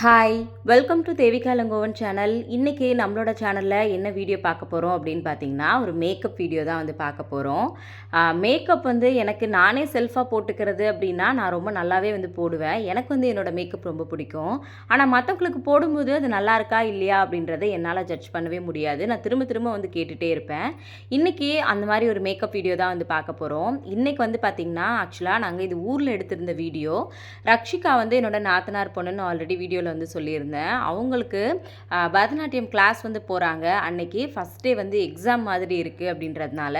Hi welcome to Devika Langovan channel இன்றைக்கி நம்மளோட சேனலில் என்ன வீடியோ பார்க்க போகிறோம் அப்படின்னு பார்த்தீங்கன்னா ஒரு மேக்கப் வீடியோ தான் வந்து பார்க்க போகிறோம் மேக்கப் வந்து எனக்கு நானே செல்ஃபாக போட்டுக்கிறது அப்படின்னா நான் ரொம்ப நல்லாவே வந்து போடுவேன். எனக்கு வந்து என்னோடய மேக்கப் ரொம்ப பிடிக்கும். ஆனால் மற்றவங்களுக்கு போடும்போது அது நல்லா இருக்கா இல்லையா அப்படின்றத என்னால் ஜட்ஜ் பண்ணவே முடியாது. நான் திரும்ப திரும்ப வந்து கேட்டுகிட்டே இருப்பேன். இன்றைக்கி அந்த மாதிரி ஒரு மேக்கப் வீடியோ தான் வந்து பார்க்க போகிறோம் இன்றைக்கி வந்து பார்த்திங்கன்னா ஆக்சுவலாக நாங்கள் இது ஊரில் எடுத்திருந்த வீடியோ ரக்ஷிகா வந்து என்னோட நாத்தனார் பொண்ணுன்னு ஆல்ரெடி வீடியோவில் வந்து சொல்லியிருந்தேன். அவங்களுக்கு பரதநாட்டியம் கிளாஸ் வந்து போகிறாங்க அன்னைக்கு ஃபஸ்ட் டே வந்து எக்ஸாம் மாதிரி இருக்குது அப்படின்றதுனால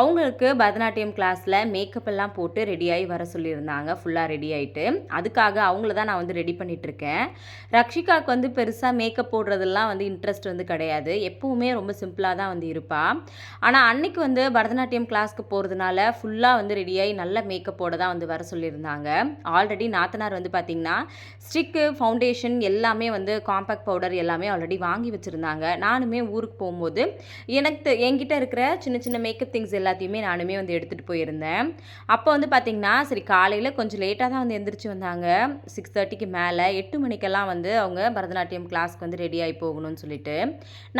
அவங்களுக்கு பரதநாட்டியம் கிளாஸில் மேக்கப் எல்லாம் போட்டு ரெடியாகி வர சொல்லியிருந்தாங்க. ஃபுல்லாக ரெடி ஆகிட்டு அதுக்காக அவங்கள தான் நான் வந்து ரெடி பண்ணிகிட்ருக்கேன் ரக்ஷிகாவுக்கு வந்து பெருசாக மேக்கப் போடுறதெல்லாம் வந்து இன்ட்ரெஸ்ட் வந்து கிடையாது. எப்பவுமே ரொம்ப சிம்பிளாக தான் வந்து இருப்பாள் ஆனால் அன்னைக்கு வந்து பரதநாட்டியம் கிளாஸ்க்கு போகிறதுனால ஃபுல்லாக வந்து ரெடியாகி நல்ல மேக்கப்போட தான் வந்து வர சொல்லியிருந்தாங்க. ஆல்ரெடி நாத்தனார் வந்து பார்த்திங்கன்னா ஸ்டிக்கு ஃபவுண்டேஷன் எல்லாமே வந்து காம்பேக்ட் பவுடர் எல்லாமே ஆல்ரெடி வாங்கி வச்சுருந்தாங்க. நானுமே ஊருக்கு போகும்போது எனக்கு என்கிட்ட இருக்கிற சின்ன சின்ன மேக்கப் திங்ஸ் எல்லாத்தையுமே நானுமே வந்து எடுத்துகிட்டு போயிருந்தேன். அப்போ வந்து பார்த்திங்கன்னா சரி காலையில் கொஞ்சம் லேட்டாக தான் வந்து எந்திரிச்சு வந்தாங்க. சிக்ஸ் தேர்ட்டிக்கு மேலே எட்டு மணிக்கெல்லாம் வந்து அவங்க பரதநாட்டியம் கிளாஸ்க்கு வந்து ரெடி ஆகி போகணும்னு சொல்லிட்டு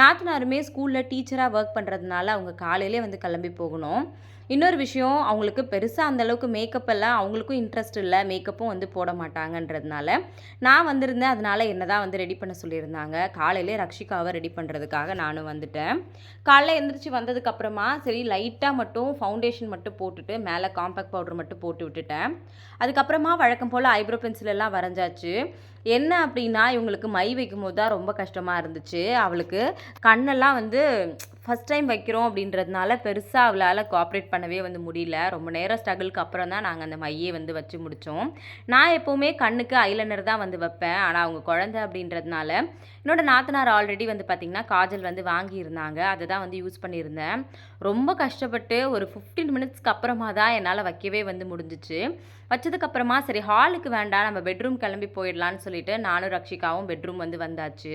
நாத்தனாருமே ஸ்கூலில் டீச்சராக ஒர்க் பண்ணுறதுனால அவங்க காலையிலே வந்து கிளம்பி போகணும். இன்னொரு விஷயம் அவங்களுக்கு பெருசாக அந்தளவுக்கு மேக்கப் எல்லாம் அவங்களுக்கும் இன்ட்ரெஸ்ட் இல்லை. மேக்கப்பும் வந்து போட மாட்டாங்கன்றதுனால நான் வந்திருந்தேன். அதனால என்ன தான் வந்து ரெடி பண்ண சொல்லியிருந்தாங்க. காலையிலே ரக்ஷிகாவை ரெடி பண்ணுறதுக்காக நானும் வந்துட்டேன். காலைல எழுந்திரிச்சு வந்ததுக்கப்புறமா சரி லைட்டாக மட்டும் ஃபவுண்டேஷன் மட்டும் போட்டுட்டு மேலே காம்பேக்ட் பவுடர் மட்டும் போட்டு விட்டுட்டேன். அதுக்கப்புறமா வழக்கம் போல் ஐப்ரோ பென்சில் எல்லாம் வரைஞ்சாச்சு. என்ன அப்படின்னா இவங்களுக்கு மை வைக்கும் போது தான் ரொம்ப கஷ்டமாக இருந்துச்சு. அவளுக்கு கண்ணெல்லாம் வந்து ஃபஸ்ட் டைம் வைக்கிறோம் அப்படின்றதுனால பெருசாக அவளால் கோஆப்ரேட் பண்ணவே வந்து முடியல. ரொம்ப நேரம் ஸ்ட்ரகிளுக்கு அப்புறம் தான் நாங்கள் அந்த மையே வந்து வச்சு முடித்தோம் நான் எப்போவுமே கண்ணுக்கு ஐலைனர் தான் வந்து வைப்பேன். ஆனால் அவங்க குழந்தை அப்படின்றதுனால என்னோட நாத்தனார் ஆல்ரெடி வந்து பார்த்திங்கன்னா காஜல் வந்து வாங்கியிருந்தாங்க. அதை தான் வந்து யூஸ் பண்ணியிருந்தேன். ரொம்ப கஷ்டப்பட்டு ஒரு ஃபிஃப்டீன் மினிட்ஸ்க்கு அப்புறமா தான் என்னால் வைக்கவே வந்து முடிஞ்சிச்சு. வச்சதுக்கப்புறமா சரி ஹாலுக்கு வேண்டாம் நம்ம பெட்ரூம் கிளம்பி போயிடலான்னு சொல்லிட்டு நானும் ரக்ஷிகாவும் பெட்ரூம் வந்து வந்தாச்சு.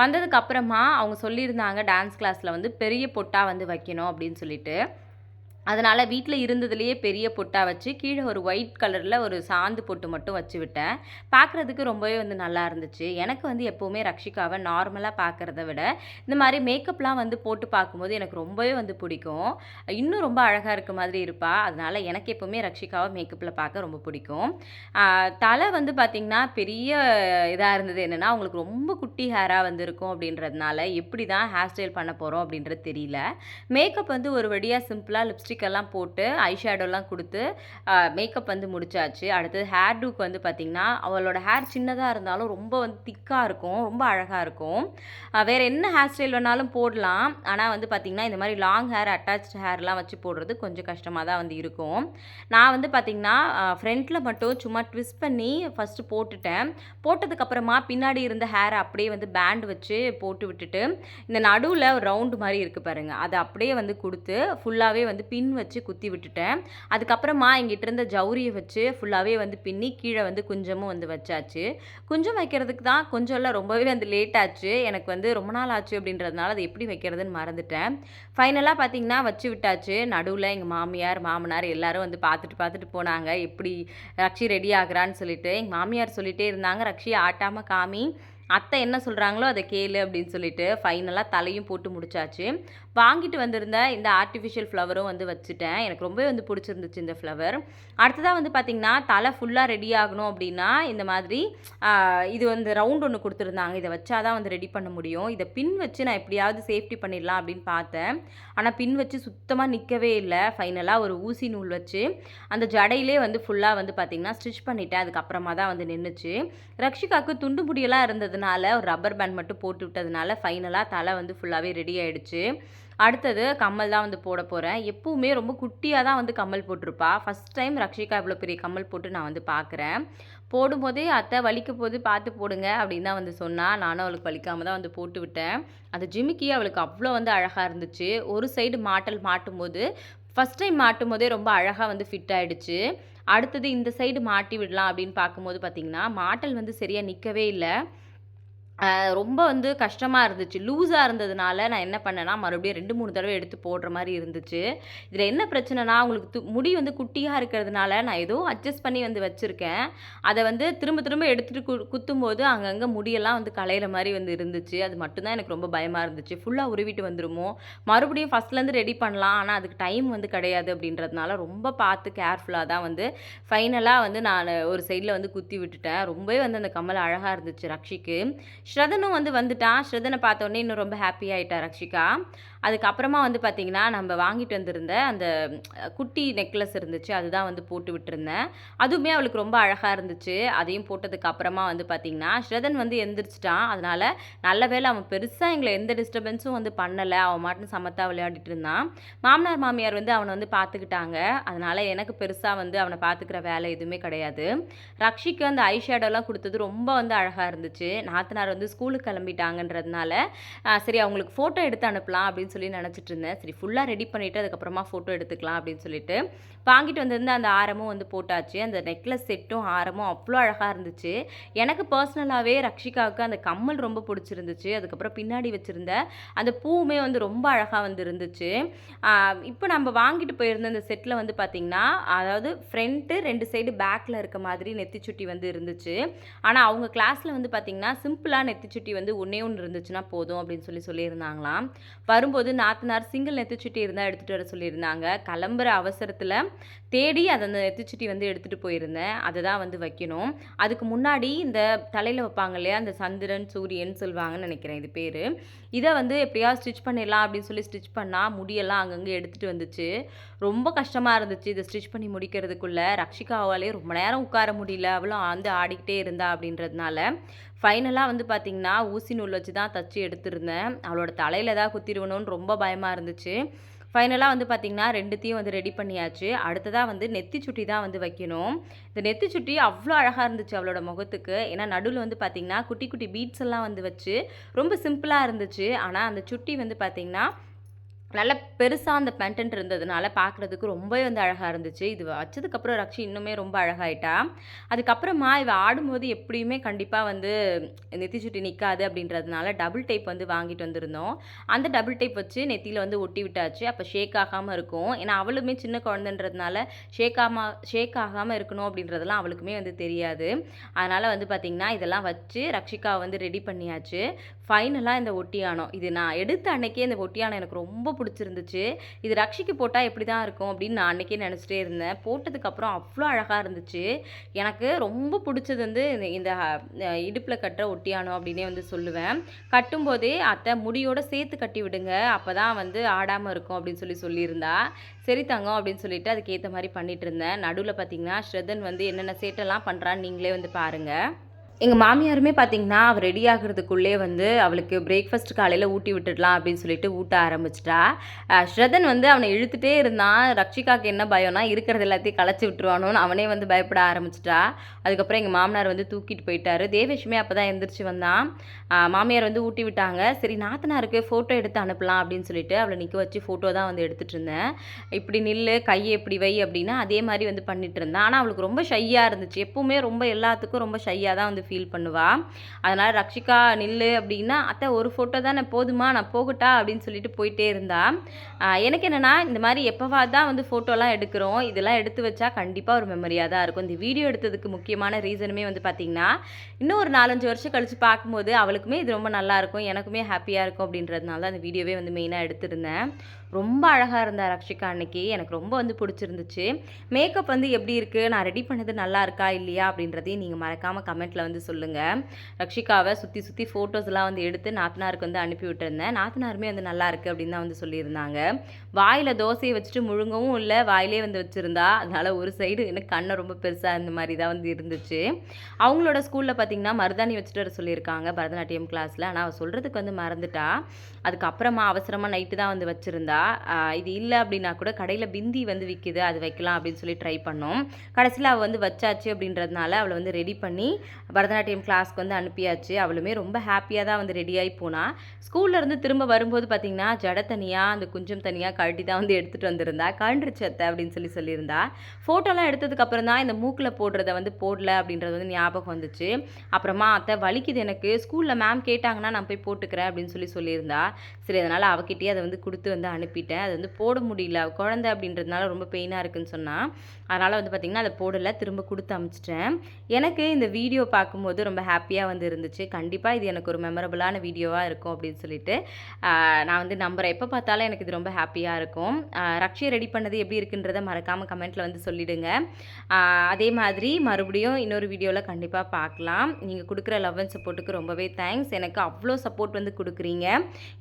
வந்ததுக்கப்புறமா அவங்க சொல்லியிருந்தாங்க டான்ஸ் கிளாஸில் வந்து பெரிய பொட்டாக வந்து வைக்கணும் அப்படின்னு சொல்லிட்டு. அதனால் வீட்டில் இருந்ததுலேயே பெரிய பொட்டா வச்சு கீழே ஒரு ஒயிட் கலரில் ஒரு சாந்து பொட்டு மட்டும் வச்சு விட்டேன். பார்க்குறதுக்கு ரொம்பவே வந்து நல்லா இருந்துச்சு. எனக்கு வந்து எப்போவுமே ரக்ஷிகாவை நார்மலாக பார்க்குறத விட இந்த மாதிரி மேக்கப்லாம் வந்து போட்டு பார்க்கும்போது எனக்கு ரொம்பவே வந்து பிடிக்கும். இன்னும் ரொம்ப அழகாக இருக்க மாதிரி இருப்பா. அதனால் எனக்கு எப்போவுமே ரக்ஷிகாவை மேக்கப்பில் பார்க்க ரொம்ப பிடிக்கும். தலை வந்து பார்த்திங்கன்னா பெரிய இதாக இருந்தது என்னென்னா அவங்களுக்கு ரொம்ப குட்டி ஹேராக வந்து இருக்கும் அப்படின்றதுனால எப்படி தான் ஹேர் ஸ்டைல் பண்ண போகிறோம் அப்படின்றது தெரியல. மேக்கப் வந்து ஒரு வழியாக சிம்பிளாக லிப்ஸ்டிக் எல்லாம் போட்டு ஐஷேடோலாம் கொடுத்து மேக்கப் வந்து முடிச்சாச்சு. அடுத்தது ஹேர் டூக்கு வந்து பார்த்திங்கன்னா அவளோட ஹேர் சின்னதாக இருந்தாலும் ரொம்ப வந்து திக்காக இருக்கும் ரொம்ப அழகாக இருக்கும். வேறு என்ன ஹேர் ஸ்டைல் வேணாலும் போடலாம். ஆனால் வந்து பார்த்திங்கன்னா இந்த மாதிரி லாங் ஹேர் அட்டாச் ஹேர்லாம் வச்சு போடுறது கொஞ்சம் கஷ்டமாக தான் வந்து இருக்கும். நான் வந்து பார்த்திங்கன்னா ஃப்ரண்ட்டில் மட்டும் சும்மா ட்விஸ்ட் பண்ணி ஃபஸ்ட்டு போட்டுட்டேன். போட்டதுக்கப்புறமா பின்னாடி இருந்த ஹேரை அப்படியே வந்து பேண்ட் வச்சு போட்டு விட்டுட்டு இந்த நடுவில் ரவுண்டு மாதிரி இருக்குது பாருங்கள் அதை அப்படியே வந்து கொடுத்து ஃபுல்லாகவே வந்து பின் வச்சு குத்தி விட்டுட்டேன். அதுக்கப்புறமா எங்கிட்ட இருந்த ஜவுரியை வச்சு ஃபுல்லாகவே வந்து பின்னி கீழே வந்து குஞ்சமும் வந்து வச்சாச்சு. குஞ்சம் வைக்கிறதுக்கு தான் கொஞ்சம் ரொம்பவே வந்து லேட் ஆச்சு. எனக்கு வந்து ரொம்ப நாள் ஆச்சு அப்படின்றதுனால அதை எப்படி வைக்கிறதுன்னு மறந்துட்டேன். ஃபைனலாக பார்த்தீங்கன்னா வச்சு விட்டாச்சு. நடுவில் எங்கள் மாமியார் மாமனார் எல்லாரும் வந்து பார்த்துட்டு பார்த்துட்டு போனாங்க. எப்படி ரக்ஷி ரெடி ஆகுறான்னு சொல்லிட்டு. எங்கள் மாமியார் சொல்லிட்டே இருந்தாங்க. ரக்ஷி ஆட்டாமல் காமி அத்தை என்ன சொல்கிறாங்களோ அதை கேளு அப்படின்னு சொல்லிட்டு ஃபைனலாக தலையும் போட்டு முடிச்சாச்சு. வாங்கிட்டு வந்திருந்த இந்த ஆர்டிஃபிஷியல் ஃப்ளவரும் வந்து வச்சுட்டேன். எனக்கு ரொம்பவே வந்து பிடிச்சிருந்துச்சு இந்த ஃப்ளவர் அடுத்ததாக வந்து பார்த்திங்கன்னா தலை ஃபுல்லாக ரெடி ஆகணும் அப்படின்னா இந்த மாதிரி இது வந்து ரவுண்ட் ஒன்று கொடுத்துருந்தாங்க. இதை வச்சாதான் வந்து ரெடி பண்ண முடியும். இதை பின் வச்சு நான் எப்படியாவது சேஃப்டி பண்ணிடலாம் அப்படின்னு பார்த்தேன். ஆனால் பின் வச்சு சுத்தமாக நிற்கவே இல்லை. ஃபைனலாக ஒரு ஊசி நூல் வச்சு அந்த ஜடையிலே வந்து ஃபுல்லாக வந்து பார்த்திங்கன்னா ஸ்டிச் பண்ணிட்டேன். அதுக்கப்புறமா தான் வந்து நின்றுச்சு ரக்ஷிகாவுக்கு துண்டு முடியெல்லாம் இருந்தது போட்டதுனால ஒரு ரப்பர் பேண்ட் மட்டும் போட்டு விட்டதுனால ஃபைனலாக தலை வந்து ஃபுல்லாகவே ரெடி ஆகிடுச்சு அடுத்தது கம்மல் தான் வந்து போட போகிறேன் எப்பவுமே ரொம்ப குட்டியாக தான் வந்து கம்மல் போட்டிருப்பா. ஃபஸ்ட் டைம் ரக்ஷிகா இவ்வளோ பெரிய கம்மல் போட்டு நான் வந்து பார்க்குறேன் போடும்போதே அத்தை வலிக்க போது பார்த்து போடுங்க அப்படின்னு தான் வந்து சொன்னால் நானும் அவளுக்கு வலிக்காமல் தான் வந்து போட்டு விட்டேன். அந்த ஜிமிக்கி அவளுக்கு அவ்வளோ வந்து அழகாக இருந்துச்சு. ஒரு சைடு மாட்டல் மாட்டும்போது ஃபஸ்ட் டைம் மாட்டும் போதே ரொம்ப அழகாக வந்து ஃபிட் ஆகிடுச்சு அடுத்தது இந்த சைடு மாட்டி விடலாம் அப்படின்னு பார்க்கும்போது பார்த்திங்கன்னா மாட்டல் வந்து சரியாக நிற்கவே இல்லை. ரொம்ப வந்து கஷ்டமாக இருந்துச்சு. லூஸாக இருந்ததுனால நான் என்ன பண்ணேன்னா, மறுபடியும் ரெண்டு மூணு தடவை எடுத்து போடுற மாதிரி இருந்துச்சு. இதில் என்ன பிரச்சனைனா, உங்களுக்கு து முடி வந்து குட்டியாக இருக்கிறதுனால, நான் ஏதோ அட்ஜஸ்ட் பண்ணி வந்து வச்சுருக்கேன் அதை வந்து திரும்ப திரும்ப எடுத்துகிட்டு கு குத்தும்போது, அங்கங்கே முடியெல்லாம் வந்து கலையிற மாதிரி வந்து இருந்துச்சு. அது மட்டும்தான் எனக்கு ரொம்ப பயமாக இருந்துச்சு. ஃபுல்லாக உருவிட்டு வந்துருமோ! மறுபடியும் ஃபர்ஸ்ட்லேருந்து ரெடி பண்ணலாம். ஆனால் அதுக்கு டைம் வந்து கிடையாது அப்படின்றதுனால, ரொம்ப பார்த்து கேர்ஃபுல்லாக தான் வந்து ஃபைனலாக வந்து நான் ஒரு சைடில் வந்து குத்தி விட்டுட்டேன். ரொம்பவே வந்து அந்த கம்மல் அழகாக இருந்துச்சு ரக்ஷிக்கு. ஸ்ரதனும் வந்து வந்துட்டான். ஸ்ரதனை பார்த்தோன்னே இன்னும் ரொம்ப ஹாப்பி ஆயிட்டா ரக்ஷிகா. அதுக்கப்புறமா வந்து பார்த்திங்கன்னா நம்ம வாங்கிட்டு வந்திருந்த அந்த குட்டி நெக்லஸ் இருந்துச்சு. அதுதான் வந்து போட்டு விட்டுருந்தேன். அதுவுமே அவளுக்கு ரொம்ப அழகாக இருந்துச்சு. அதையும் போட்டதுக்கு அப்புறமா வந்து பார்த்திங்கன்னா ஸ்ரதன் வந்து எந்திரிச்சிட்டான் அதனால் நல்ல வேளை அவன் பெருசாக எங்களை எந்த டிஸ்டர்பன்ஸும் வந்து பண்ணலை அவன் பாட்டுன்னு சமத்தா விளையாடிட்டு இருந்தான். மாமனார், மாமியார் வந்து அவனை வந்து பார்த்துக்கிட்டாங்க. அதனால் எனக்கு பெருசாக வந்து அவனை பார்த்துக்கிற வேலை எதுவுமே கிடையாது. ரக்ஷிக்கு அந்த ஐ ஷேடோலாம் கொடுத்தது ரொம்ப வந்து அழகாக இருந்துச்சு. நாத்தனார் வந்து ஸ்கூலுக்கு கிளம்பிட்டாங்கன்றதுனால, சரி அவங்களுக்கு ஃபோட்டோ எடுத்து அனுப்பலாம் அப்படின்னு சொல்லி நினச்சிட்டு இருந்தேன். சரி ஃபுல்லாக ரெடி பண்ணிவிட்டு அதுக்கப்புறமா ஃபோட்டோ எடுத்துக்கலாம் அப்படின்னு சொல்லிட்டு, வாங்கிட்டு வந்திருந்த அந்த ஆரமும் வந்து போட்டாச்சு. அந்த நெக்லஸ் செட்டும், ஆரமும் அவ்வளோ அழகாக இருந்துச்சு. எனக்கு பர்சனலாகவே ரக்ஷிகாவுக்கு அந்த கம்மல் ரொம்ப பிடிச்சிருந்துச்சு அதுக்கப்புறம் பின்னாடி வச்சுருந்த அந்த பூவுமே வந்து ரொம்ப அழகாக வந்து இருந்துச்சு. இப்போ நம்ம வாங்கிட்டு போயிருந்த அந்த செட்டில் வந்து பார்த்தீங்கன்னா, அதாவது ஃப்ரண்ட்டு ரெண்டு சைடு பேக்கில் இருக்க மாதிரி நெத்திச்சுட்டி வந்து இருந்துச்சு. ஆனால் அவங்க கிளாஸில் வந்து பார்த்தீங்கன்னா, நெத்தி சுட்டி வந்து ஒன்றே ஒன்று இருந்துச்சுன்னா போதும் அப்படின்னு சொல்லி சொல்லியிருந்தாங்களாம். வரும்போது நாத்தனார் சிங்கிள் நெத்திச்சுட்டி இருந்தால் எடுத்துகிட்டு வர சொல்லியிருந்தாங்க. கிளம்புற அவசரத்தில் தேடி அதை அந்த நெத்திச்சுட்டி வந்து எடுத்துகிட்டு போயிருந்தேன். அதை தான் வந்து வைக்கணும். அதுக்கு முன்னாடி இந்த தலையில் வைப்பாங்க இல்லையா? அந்த சந்திரன், சூரியன் சொல்லுவாங்கன்னு நினைக்கிறேன் இது பேர் இதை வந்து எப்படியாவது ஸ்டிச் பண்ணிடலாம் அப்படின்னு சொல்லி ஸ்டிச் பண்ணால் முடியெல்லாம் அங்கங்கே எடுத்துகிட்டு வந்துச்சு. ரொம்ப கஷ்டமாக இருந்துச்சு. இதை ஸ்டிச் பண்ணி முடிக்கிறதுக்குள்ள. ரக்ஷிகாவாலே ரொம்ப நேரம் உட்கார முடியல. அவளும் வந்து ஆடிக்கிட்டே இருந்தா அப்படின்றதுனால, ஃபைனலாக வந்து பார்த்திங்கன்னா ஊசி நூல் வச்சு தான் தச்சு எடுத்திருந்தேன். அவளோட தலையில் ஏதாவது குத்திடுவணும்னு ரொம்ப பயமாக இருந்துச்சு. ஃபைனலாக வந்து பார்த்திங்கன்னா ரெண்டுத்தையும் வந்து ரெடி பண்ணியாச்சு. அடுத்ததாக வந்து நெத்தி சுட்டி தான் வந்து வைக்கணும். இந்த நெத்திச்சுட்டி அவ்வளோ அழகாக இருந்துச்சு அவளோட முகத்துக்கு. ஏன்னா, நடுவில் வந்து பார்த்திங்கன்னா குட்டி குட்டி பீட்ஸ் எல்லாம் வந்து வச்சு, ரொம்ப சிம்பிளாக இருந்துச்சு. ஆனால் அந்த சுட்டி வந்து பார்த்திங்கன்னா நல்ல பெருசாக அந்த பெண்டன்ட் இருந்ததுனால பார்க்குறதுக்கு ரொம்பவே வந்து அழகாக இருந்துச்சு. இது வச்சதுக்கப்புறம் ரக்ஷி இன்னுமே ரொம்ப அழகாயிட்டா. அதுக்கப்புறமா இவ ஆடும்போது எப்படியுமே கண்டிப்பாக வந்து நெத்தி சுட்டி நிற்காது அப்படின்றதுனால, டபுள் டைப் வந்து வாங்கிட்டு வந்திருந்தோம். அந்த டபுள் டைப் வச்சு நெத்தியில் வந்து ஒட்டி விட்டாச்சு. அப்போ ஷேக் ஆகாமல் இருக்கும். ஏன்னா, அவளுமே சின்ன குழந்தைன்றதுனால, ஷேக் ஆமா ஷேக் ஆகாமல் இருக்கணும் அப்படின்றதெல்லாம் அவளுக்குமே வந்து தெரியாது. அதனால் வந்து பார்த்திங்கன்னா இதெல்லாம் வச்சு ரக்ஷிகாவ வந்து ரெடி பண்ணியாச்சு. ஃபைனலாக இந்த ஒட்டியானம் இது நான் எடுத்த அன்னைக்கே இந்த ஒட்டியானம் எனக்கு ரொம்ப பிடிச்சிருந்துச்சு இது ரக்ஷிக்கு போட்டால் எப்படி தான் இருக்கும் அப்படின்னு நான் அன்னைக்கே நினச்சிட்டே இருந்தேன். போட்டதுக்கப்புறம் அவ்வளோ அழகாக இருந்துச்சு. எனக்கு ரொம்ப பிடிச்சது வந்து இந்த இந்த கட்டுற ஒட்டியாணம் அப்படின்னே வந்து சொல்லுவேன். கட்டும்போதே "அத்தை முடியோட சேர்த்து கட்டி விடுங்க. அப்பதான் வந்து ஆடாமல் இருக்கும்" அப்படின்னு சொல்லி சொல்லியிருந்தா. சரி தங்கம் அப்படின்னு சொல்லிட்டு அதுக்கேற்ற மாதிரி பண்ணிகிட்டு இருந்தேன். நடுவில் பார்த்தீங்கன்னா, ஸ்ரதன் வந்து என்னென்ன சேட்டெல்லாம் பண்ணுறான்னு நீங்களே வந்து பாருங்கள் எங்கள் மாமியாருமே பார்த்தீங்கன்னா, அவள் ரெடி ஆகிறதுக்குள்ளே வந்து அவளுக்கு பிரேக்ஃபாஸ்ட் காலையில் ஊட்டி விட்டுடலாம் அப்படின்னு சொல்லிட்டு ஊட்ட ஆரம்பிச்சிட்டா ஸ்ரதன் வந்து அவனை இழுத்துட்டே இருந்தான். ரக்ஷிகாவுக்கு என்ன பயம்னா, இருக்கிறது எல்லாத்தையும் களைச்சி விட்டுருவானோன்னு அவனே வந்து பயப்பட ஆரம்பிச்சிட்டா அதுக்கப்புறம் எங்கள் மாமனார் வந்து தூக்கிட்டு போயிட்டாரு. தேவேஷுமே அப்பதான் எந்திரிச்சு வந்தான். மாமியார் வந்து ஊட்டி விட்டாங்க. சரி நாத்தனாருக்கு ஃபோட்டோ எடுத்து அனுப்பலாம் அப்படின்னு சொல்லிட்டு அவளை நிற்க வச்சு ஃபோட்டோ தான் வந்து எடுத்துகிட்டு இருந்தேன். இப்படி நில்லு, கையை இப்படி வை அப்படின்னா, அதே மாதிரி வந்து பண்ணிட்டு இருந்தான் ஆனால் அவளுக்கு ரொம்ப ஷையாக இருந்துச்சு. எப்பவுமே ரொம்ப எல்லாத்துக்கும் ரொம்ப ஷையாக தான் வந்து ஃபீல் பண்ணுவா. அதனால் ரக்ஷிகா நில்லு அப்படின்னா, "அத்தை ஒரு ஃபோட்டோ தானே போதுமா? நான் போகட்டா?" அப்படின்னு சொல்லிட்டு போயிட்டே இருந்தா. எனக்கு என்னன்னா, இந்த மாதிரி எப்போவா தான் வந்து ஃபோட்டோலாம் எடுக்கிறோம். இதெல்லாம் எடுத்து வச்சா கண்டிப்பாக ஒரு மெமரியாக தான் இருக்கும். இந்த வீடியோ எடுத்ததுக்கு முக்கியமான ரீசனுமே வந்து பார்த்தீங்கன்னா, இன்னும் ஒரு 4, 5 வருஷம் கழிச்சு பார்க்கும்போது அவளுக்குமே இது ரொம்ப நல்லாயிருக்கும். எனக்குமே ஹாப்பியாக இருக்கும் அப்படின்றதுனால தான் அந்த வீடியோவே வந்து மெயினாக எடுத்திருந்தேன். ரொம்ப அழகாக இருந்தா ரக்ஷிகா அன்னைக்கு. எனக்கு ரொம்ப வந்து பிடிச்சிருந்துச்சு மேக்கப் வந்து எப்படி இருக்குது நான் ரெடி பண்ணது நல்லா இருக்கா? இல்லையா? அப்படின்றதையும் நீங்கள் மறக்காமல் கமெண்ட்டில் வந்து சொல்லுங்க. ரக்ஷிகாவை சுற்றி சுற்றி ஃபோட்டோஸ்லாம் வந்து எடுத்து நாத்தனாருக்கு வந்து அனுப்பி விட்டுருந்தேன். நாத்தனாருமே வந்து நல்லா இருக்குது அப்படின்னு தான் வந்து சொல்லியிருந்தாங்க. வாயில் தோசையை வச்சுட்டு முழுங்கவும் இல்லை வாயிலே வந்து வச்சுருந்தா அதனால் ஒரு சைடு எனக்கு கண்ணை ரொம்ப பெருசாக இந்த மாதிரி தான் வந்து இருந்துச்சு. அவங்களோட ஸ்கூலில் பார்த்தீங்கன்னா, மருதாணி வச்சுட்டு வர சொல்லியிருக்காங்க பரதநாட்டியம் கிளாஸில் ஆனால் அவள் சொல்கிறதுக்கு வந்து மறந்துட்டா. அதுக்கப்புறமா அவசரமாக நைட்டு தான் வந்து வச்சுருந்தா இது இல்லை அப்படின்னா கூட கடையில் பிந்தி வந்து விற்கிது அது வைக்கலாம் அப்படின்னு சொல்லி ட்ரை பண்ணோம். கடைசியில் அவள் வந்து வச்சாச்சு அப்படின்றதுனால அவளை வந்து ரெடி பண்ணி பரத பரதநாட்டியம் கிளாஸ்க்கு வந்து அனுப்பியாச்சு. அவளுமே ரொம்ப ஹாப்பியாக தான் வந்து ரெடியாகி போனால் ஸ்கூல்லேருந்து திரும்ப வரும்போது பார்த்திங்கன்னா ஜட தனியாக அந்த குஞ்சம் தனியாக கழட்டி தான் வந்து எடுத்துகிட்டு வந்திருந்தா. கழண்டுருச்சு அத்தை அப்படின்னு சொல்லி சொல்லியிருந்தா. ஃபோட்டோலாம் எடுத்ததுக்கப்புறம் தான் இந்த மூக்கில் போடுறத வந்து போடல அப்படின்றது வந்து ஞாபகம் வந்துச்சு. அப்புறமா அத்தை வலிக்குது எனக்கு. ஸ்கூலில் மேம் கேட்டாங்கன்னா நான் போய் போட்டுக்கிறேன் அப்படின்னு சொல்லி சொல்லியிருந்தா. சரி அதனால் அவகிட்டயே அதை வந்து கொடுத்து வந்து அனுப்பிட்டேன். அது வந்து போட முடியல. குழந்தை அப்படின்றதுனால ரொம்ப பெயினாக இருக்குன்னு சொன்னால் அதனால் வந்து பார்த்திங்கன்னா அதை போடலை. திரும்ப கொடுத்து அமுச்சிட்டேன். எனக்கு இந்த வீடியோ பார்க்கும்போது ரொம்ப ஹாப்பியாக வந்து இருந்துச்சு. கண்டிப்பாக இது எனக்கு ஒரு மெமரபுளான வீடியோவாக இருக்கும் அப்படின்னு சொல்லிட்டு நான் வந்து நம்புகிறேன் எப்போ பார்த்தாலும் எனக்கு இது ரொம்ப ஹாப்பியாக இருக்கும். ரக்ஷியை ரெடி பண்ணது எப்படி இருக்குன்றதை மறக்காமல் கமெண்ட்டில் வந்து சொல்லிவிடுங்க அதே மாதிரி மறுபடியும் இன்னொரு வீடியோவில் கண்டிப்பாக பார்க்கலாம். நீங்கள் கொடுக்குற லவ் அண்ட் சப்போர்ட்டுக்கு ரொம்பவே தேங்க்ஸ் எனக்கு அவ்வளோ சப்போர்ட் வந்து கொடுக்குறீங்க.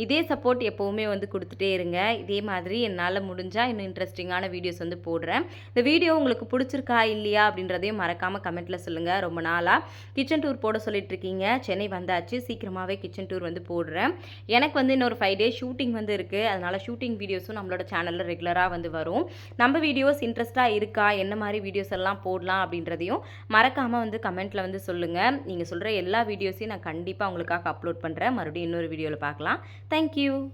இதே சப்போர்ட் எப்போவுமே வந்து கொடுத்துட்டே இருங்க. இதே மாதிரி என்னால் முடிஞ்சால் இன்னும் இன்ட்ரெஸ்டிங்கான வீடியோஸ் வந்து போடுறேன். இந்த வீடியோ உங்களுக்கு பிடிச்சிருக்கா இல்லையா அப்படின்றதையும் மறக்காமல் கமெண்ட்டில் சொல்லுங்கள் ரொம்ப நாளாக கிச்சன் டூர் போட சொல்லிட்டு இருக்கீங்க. சென்னை வந்தாச்சு. சீக்கிரமாகவே கிச்சன் டூர் வந்து போடுறேன். எனக்கு வந்து இன்னொரு ஃபைவ் டேஸ் ஷூட்டிங் வந்து இருக்குது அதனால் ஷூட்டிங் வீடியோஸும் நம்மளோட சேனலில் ரெகுலராக வந்து வரும். நம்ம வீடியோஸ் இன்ட்ரெஸ்ட்டாக இருக்கா? என்ன மாதிரி வீடியோஸ் எல்லாம் போடலாம் அப்படின்றதையும் மறக்காமல் வந்து கமெண்ட்டில் வந்து சொல்லுங்கள் நீங்கள் சொல்கிற எல்லா வீடியோஸையும் நான் கண்டிப்பாக உங்களுக்காக அப்லோட் பண்ணுறேன் மறுபடியும் இன்னொரு வீடியோவில் பார்க்கலாம். Thank you you.